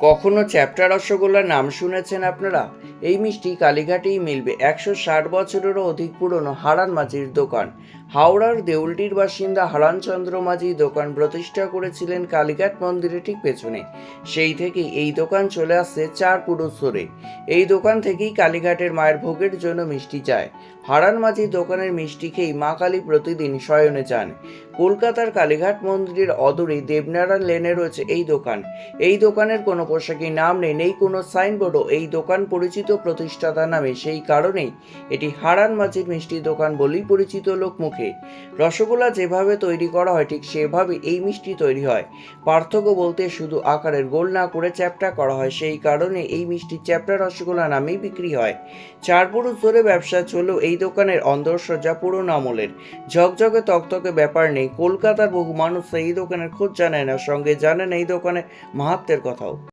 কখনো চ্যাপ্টা রসগোল্লার নাম শুনেছেন আপনারা? এই মিষ্টি কালীঘাটেই মিলবে একশো ষাট বছরেরও অধিক পুরনো হারান মাঝির দোকান। হাওড়ার দেউলটির বাসিন্দা হারানচন্দ্র মাঝি দোকান প্রতিষ্ঠা করেছিলেন কালীঘাট মন্দিরের ঠিক পেছনে। সেই থেকেই এই দোকান চলে আসছে চার পুরুষ ধরে। এই দোকান থেকেই কালীঘাটের মায়ের ভোগের জন্য মিষ্টি যায় হারান মাঝি দোকানের মিষ্টি খেয়েই মা কালী প্রতিদিন শয়নে যান। কলকাতার কালীঘাট মন্দিরের অদূরে দেবনারায়ণ লেনে রয়েছে এই দোকান। এই দোকানের কোনো পোশাকের নাম নেই নেই কোনো সাইনবোর্ডও। এই দোকান পরিচিত প্রতিষ্ঠাতা নামে সেই কারণেই এটি হারান মাঝির মিষ্টি দোকান বলেই পরিচিত লোক মুখে রসগোল্লা যেভাবে তৈরি করা হয়, ঠিক সেভাবে এই মিষ্টি তৈরি হয়। পার্থক্য বলতে শুধু আকারের গোল না করে চ্যাপ্টা করা হয়, সেই কারণে এই মিষ্টি চ্যাপ্টা রসগোল্লা নামেই বিক্রি হয়। চার পুরুষ ধরে ব্যবসা চলেও এই দোকানের অন্দরসজ্জা পুরনো আমলের ঝকঝকে তকতকে ব্যাপার নেই কলকাতার বহু মানুষ এই দোকানের খোঁজ জানে না সঙ্গে জানেন এই দোকানে মাহাত্মের কথাও।